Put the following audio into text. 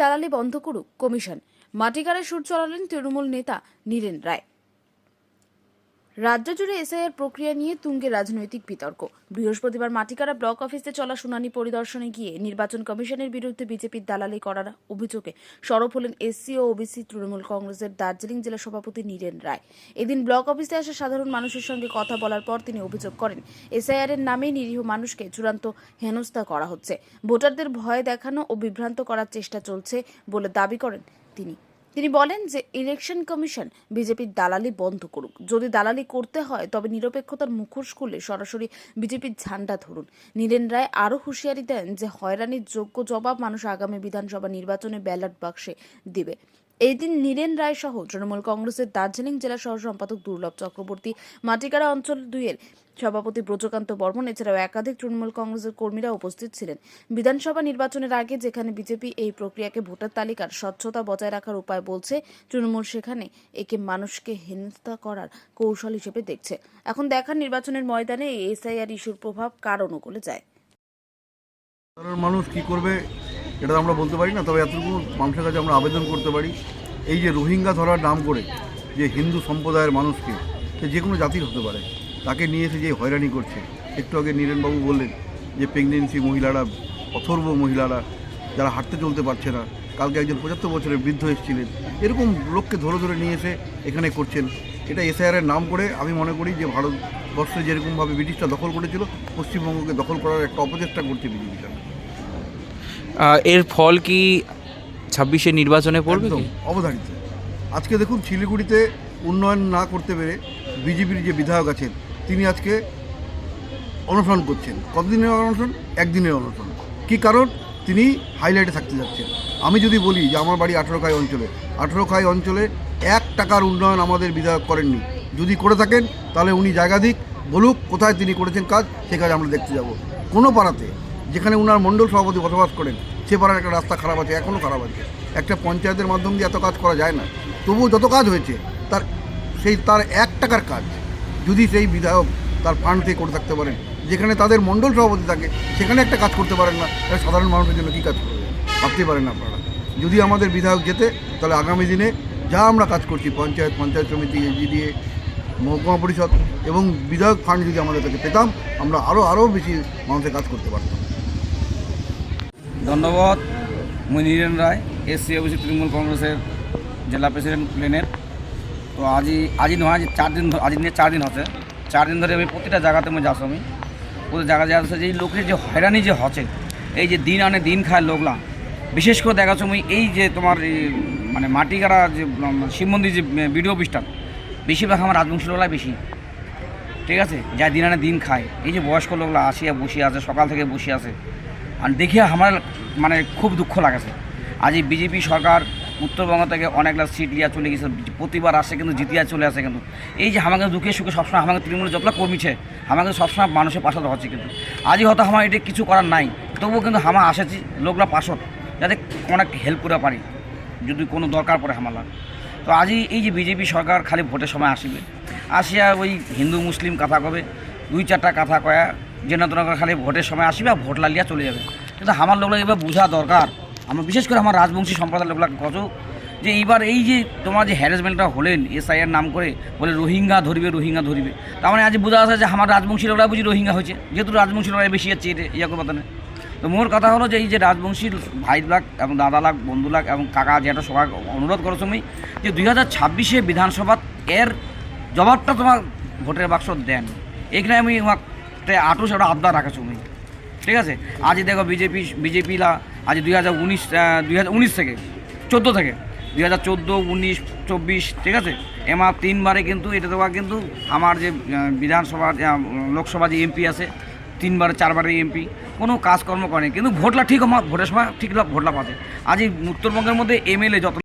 দালালি বন্ধ করুক কমিশন। মাটিগাড়ে সুর চড়ালেন তৃণমূল নেতা নীরেন রায়। রাজ্য জুড়ে এসআইআর প্রক্রিয়া নিয়ে তুঙ্গে রাজনৈতিক বিতর্ক। বৃহস্পতিবার মাটিকারা ব্লক অফিসে চলা শুনানি পরিদর্শনে গিয়ে নির্বাচন কমিশনের বিরুদ্ধে বিজেপির দালালি করার অভিযোগে সরব হলেন এসসি ও ওবিসি তৃণমূল কংগ্রেসের দার্জিলিং জেলা সভাপতি নীরেন রায়। এদিন ব্লক অফিসে আসা সাধারণ মানুষের সঙ্গে কথা বলার পর তিনি অভিযোগ করেন, এসআইআর এর নামে নিরীহ মানুষকে চূড়ান্ত হেনস্থা করা হচ্ছে। ভোটারদের ভয় দেখানো ও বিভ্রান্ত করার চেষ্টা চলছে বলে দাবি করেন তিনি। তিনি বলেন যে ইলেকশন কমিশন বিজেপির দালালি বন্ধ করুক। যদি দালালি করতে হয়, তবে নিরপেক্ষতার মুখোশ খুলে সরাসরি বিজেপির ঝান্ডা ধরুন। নীলেন রায় আরও হুঁশিয়ারি দেন যে, হয়রানির যোগ্য জবাব মানুষ আগামী বিধানসভা নির্বাচনে ব্যালট বাক্সে দিবে। এই দিন নীরেন রায় সহ তৃণমূল কংগ্রেসের দার্জিলিং জেলা সহ সম্পাদক দুর্লভ চক্রবর্তী মাটিকারা অঞ্চল দুইয়ের সভাপতি ব্রজকান্ত বর্মন, এছাড়াও একাধিক তৃণমূল কংগ্রেসের কর্মীরা উপস্থিত ছিলেন। বিধানসভা নির্বাচনের আগে যেখানে বিজেপি এই প্রক্রিয়াকে ভোটার তালিকার স্বচ্ছতা বজায় রাখার উপায় বলছে, তৃণমূল সেখানে একে মানুষকে হেনস্থা করার কৌশল হিসেবে দেখছে। এখন দেখার নির্বাচনের ময়দানে এসআইআর ইস্যুর প্রভাব কার অনুকূলে যায়? মানুষ কি করবে? এটা আমরা বলতে পারি না, তবে এতটুকু মানুষের কাছে আমরা আবেদন করতে পারি। এই যে রোহিঙ্গা ধরার নাম করে যে হিন্দু সম্প্রদায়ের মানুষকে, সে যে কোনো জাতির হতে পারে, তাকে নিয়ে এসে যে হয়রানি করছে, একটু আগে নীরেনবাবু বললেন যে প্রেগনেন্সি মহিলারা, অথর্ব মহিলারা, যারা হাঁটতে চলতে পারছে না, কালকে একজন পঁচাত্তর বছরের বৃদ্ধ এসেছিলেন, এরকম লোককে ধরে ধরে নিয়ে এসে এখানে করছেন। এটা এসআইআরের নাম করে আমি মনে করি যে ভারতবর্ষে যেরকমভাবে ব্রিটিশরা দখল করেছিল, পশ্চিমবঙ্গকে দখল করার একটা অপচেষ্টা করছে বিজেপি সরকার। এর ফল কি ছাব্বিশে নির্বাচনে পড়বে একদম অবধারিত। আজকে দেখুন শিলিগুড়িতে উন্নয়ন না করতে পেরে বিজেপির যে বিধায়ক আছেন তিনি আজকে অনশন করছেন। কতদিনের অনশন? একদিনের অনশন। কি কারণ? তিনি হাইলাইটে থাকতে যাচ্ছেন। আমি যদি বলি যে আমার বাড়ি আঠেরো খাই অঞ্চলে আঠেরো খাই অঞ্চলে এক টাকার উন্নয়ন আমাদের বিধায়ক করেননি। যদি করে থাকেন তাহলে উনি জায়গা দিক বলুক কোথায় তিনি করেছেন কাজ সে কাজ আমরা দেখতে যাব। কোনো পাড়াতে যেখানে উনার মণ্ডল সভাপতি বসবাস করেন, সে পাড়ার একটা রাস্তা খারাপ আছে এখনও খারাপ আছে। একটা পঞ্চায়েতের মাধ্যম দিয়ে এত কাজ করা যায় না। তবুও যত কাজ হয়েছে, তার সেই তার এক টাকার কাজ, যদি সেই বিধায়ক তার ফান্ড থেকে করে থাকতে পারেন, যেখানে তাদের মণ্ডল সভাপতি থাকে, সেখানে একটা কাজ করতে পারেন না সাধারণ মানুষের জন্য কী কাজ করবে ভাবতেই পারেন আপনারা। যদি আমাদের বিধায়ক যেতে, তাহলে আগামী দিনে যা আমরা কাজ করছি, পঞ্চায়েত পঞ্চায়েত সমিতি এজিডিএ মহকুমা পরিষদ এবং বিধায়ক ফান্ড যদি আমাদের কাছে পেতাম, আমরা আরও আরও বেশি মানুষের কাজ করতে পারতাম। ধন্যবাদ মুই নীরেন রায় এসসি ওবিসি তৃণমূল কংগ্রেসের জেলা প্রেসিডেন্ট প্লেনের। তো আজি আজি নয় আজ চার দিন আজি নিয়ে চার দিন হচ্ছে। চার দিন ধরে আমি প্রতিটা জায়গাতে আমি যাচ্ছি আমি। প্রতি জায়গা যাচ্ছে যে এই লোকের যে হয়রানি যে হচ্ছে এই যে দিন আনে দিন খায় লোকলা। বিশেষ করে দেখা যাচ্ছে আমি এই যে তোমার মানে মাটিগাড়া যে উম, শিব মন্দির যে বিডিও অফিসটা বেশিরভাগ আমার রাজবংশী লোকলাই বেশি। ঠিক আছে? যা দিন আনে দিন খায়। এই যে বয়স্ক লোকরা আসিয়া বসে আছে সকাল থেকে বসে আছে। আর দেখে আমার মানে খুব দুঃখ লাগেছে। আজ এই বিজেপি সরকার উত্তরবঙ্গ থেকে অনেকগুলো সিট লিয়া চলে গেছে, প্রতিবার আসে কিন্তু, জিতিয়া চলে আসে কিন্তু। এই যে আমাকে দুঃখে সুখে সবসময় আমাকে তৃণমূলের যতটা কর্মীছে আমাকে সবসময় মানুষের পাশে হচ্ছে কিন্তু। আজই হয়তো আমার এটা কিছু করার নাই, তবুও কিন্তু আমার আসেছি লোকরা পাশত, যাতে অনেক হেল্প করে পারি, যদি কোনো দরকার পড়ে হামালার তো আজই এই যে বিজেপি সরকার খালি ভোটের সময় আসবে, আসিয়া ওই হিন্দু মুসলিম কথা কবে দুই চারটা কথা কয়া যে না তোমার খালি ভোটের সময় আসিবে আর ভোট লালিয়া চলে যাবে। কিন্তু আমার লোকরা এবার বোঝা দরকার। আমার বিশেষ করে আমার রাজবংশী সম্প্রদায়ের লোকরা কত যে এইবার এই যে তোমার যে হ্যারাসমেন্টটা হলেন এসআইয়ের নাম করে, বলে রোহিঙ্গা ধরবে রোহিঙ্গা ধরবে। তার মানে আজ বোঝা আছে যে আমার রাজবংশী লোকরা বুঝি রোহিঙ্গা হয়েছে। যেহেতু রাজবংশী লোকরা বেশি যাচ্ছে এটা ইয়া করব না তো মোর কথা হলো যে এই যে রাজবংশীর ভাই লাখ এবং দাদা লাখ বন্ধু লাগ এবং কাকা যেটা সবাই অনুরোধ করো তুমি যে দুই হাজার ছাব্বিশে বিধানসভা এর জবাবটা তোমার ভোটের বাক্স দেন। এখানে আমি একটা আটো সেটা আবদার রাখা তুমি ঠিক আছে? আজ দেখো বিজেপি, বিজেপিরা আজ দুই হাজার উনিশ দুই হাজার উনিশ থেকে, চোদ্দ থেকে দুই হাজার চোদ্দ, উনিশ, চব্বিশ, ঠিক আছে? এমা তিনবারে কিন্তু এটা তোমার কিন্তু আমার যে বিধানসভা লোকসভা যে এমপি আছে, তিনবার চারবারের এমপি, কোনো কাজকর্ম করেনি কিন্তু ভোটলা ঠিক ভোটের সময় ঠিক ভোটলা পাচ্ছে। আজ উত্তরবঙ্গের মধ্যে এমএলএ যত